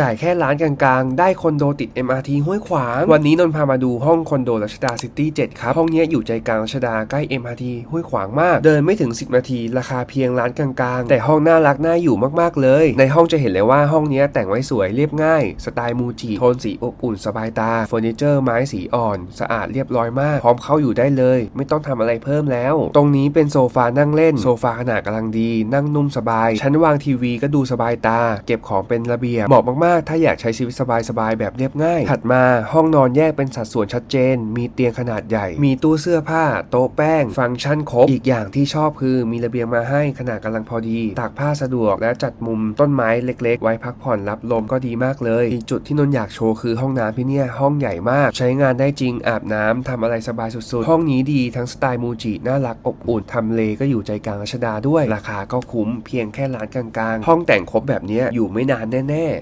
จ่ายแค่ล้านกลางๆ ได้คอนโดติด MRT ห้วยขวาง วันนี้นนท์พามาดูห้องคอนโดรัชดาซิตี้7ครับ ห้องนี้อยู่ใจกลางรัชดาใกล้ MRT ห้วยขวางมาก เดินไม่ถึง 10 นาที ราคาเพียงล้านกลางๆ แต่ห้องน่ารักน่าอยู่มากๆเลย ในห้องจะเห็นเลยว่าห้องนี้แต่งไว้สวยเรียบง่าย สไตล์มูจิ โทนสีอบอุ่นสบายตาเฟอร์นิเจอร์ไม้สีอ่อน สะอาดเรียบร้อยมาก พร้อมเข้าอยู่ได้เลย ไม่ต้องทำอะไรเพิ่มแล้ว ตรงนี้เป็นโซฟานั่งเล่น โซฟาขนาดกำลังดี นั่งนุ่มสบาย ชั้นวางทีวีก็ดูสบายตา เก็บของเป็นระเบียบเหมาะมากๆ ถ้าอยากใช้ชีวิตสบายๆแบบเรียบง่าย ถัดมาห้องนอนแยกเป็นสัดส่วนชัดเจน มีเตียงขนาดใหญ่ มีตู้เสื้อผ้า โต๊ะแป้ง ฟังก์ชันครบ อีกอย่างที่ชอบคือมีระเบียงมาให้ขนาดกำลังพอดี ตากผ้าสะดวกและจัดมุมต้นไม้เล็ก ๆ ไว้พักผ่อนรับลมก็ดีมากเลย อีกจุดที่นนอยากโชว์คือห้องน้ำที่เนี่ยห้องใหญ่มาก ใช้งานได้จริงอาบน้ำทำอะไรสบายสุดๆ ห้องนี้ดีทั้งสไตล์มูจิน่ารักอบอุ่นทำเลก็อยู่ใจกลางรัชดาด้วย ราคาก็คุ้มเพียงแค่ล้านกลางๆ ห้องแต่งครบแบบนี้อยู่ไม่นานแน่ ๆ